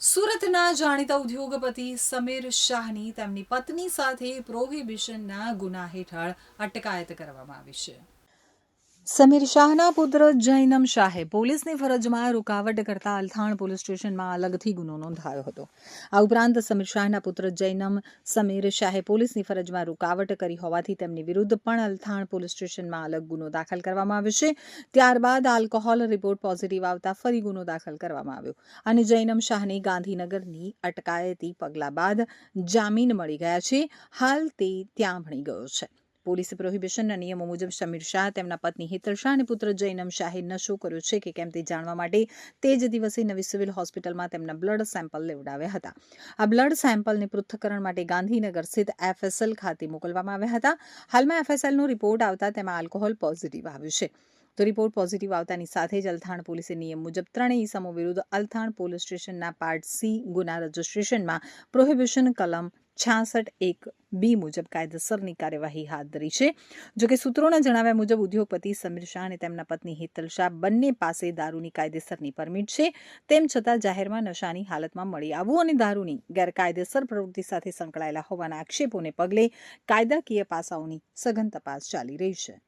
સુરતના જાણીતા ઉદ્યોગપતિ સમીર શાહની તેમની પત્ની સાથે પ્રોહિબિશનના ગુના હેઠળ અટકાયત કરવામાં આવી છે. સમીર શાહના પુત્ર જૈનમ શાહે પોલીસની ફરજમાં રૂકાવટ કરતા અલથાણ પોલીસ સ્ટેશનમાં અલગથી ગુનો નોંધાયો હતો. આ ઉપરાંત સમીર શાહના પુત્ર જૈનમ સમીર શાહે પોલીસની ફરજમાં રૂકાવટ કરી હોવાથી તેમની વિરુદ્ધ પણ અલથાણ પોલીસ સ્ટેશનમાં અલગ ગુનો દાખલ કરવામાં આવ્યો છે. ત્યારબાદ આલ્કોહોલ રિપોર્ટ પોઝિટિવ આવતા ફરી ગુનો દાખલ કરવામાં આવ્યો. અને જૈનમ શાહને ગાંધીનગરની અટકાયતી પગલા બાદ જામીન મળી ગયા છે. હાલ તે ત્યાં ભણી ગયો છે. પોલીસે પ્રોહિબિશનના નિયમો મુજબ શમીર શાહ, તેમના પત્ની હેતલ શાહ અને પુત્ર જૈનમ શાહે નશો કર્યો છે કે કેમ તે જાણવા માટે તે જ દિવસે નવી સિવિલ હોસ્પિટલમાં તેમના બ્લડ સેમ્પલ લેવડાવ્યા હતા. આ બ્લડ સેમ્પલને પૃથ્થકરણ માટે ગાંધીનગર સ્થિત એફએસએલ ખાતે મોકલવામાં આવ્યા હતા. હાલમાં એફએસએલનો રિપોર્ટ આવતા તેમાં આલ્કોહોલ પોઝિટિવ આવ્યું છે. તો રિપોર્ટ પોઝિટિવ આવતાની સાથે જ અલથાણ પોલીસે નિયમ મુજબ ત્રણેય ઇસમો વિરુદ્ધ અલથાણ પોલીસ સ્ટેશનના પાર્ટ સી ગુના રજિસ્ટ્રેશનમાં પ્રોહિબિશન કલમ છાસઠ એક બી મુજબ કાયદેસરની કાર્યવાહી હાથ ધરી છે. જોકે સૂત્રોના જણાવ્યા મુજબ ઉદ્યોગપતિ સમીર શાહ અને તેમના પત્ની હેતલ શાહ બંને પાસે દારૂની કાયદેસરની પરમિટ છે. તેમ છતાં જાહેરમાં નશાની હાલતમાં મળી આવવું અને દારૂની ગેરકાયદેસર પ્રવૃત્તિ સાથે સંકળાયેલા હોવાના આક્ષેપોને પગલે કાયદાકીય પાસાઓની સઘન તપાસ ચાલી રહી છે.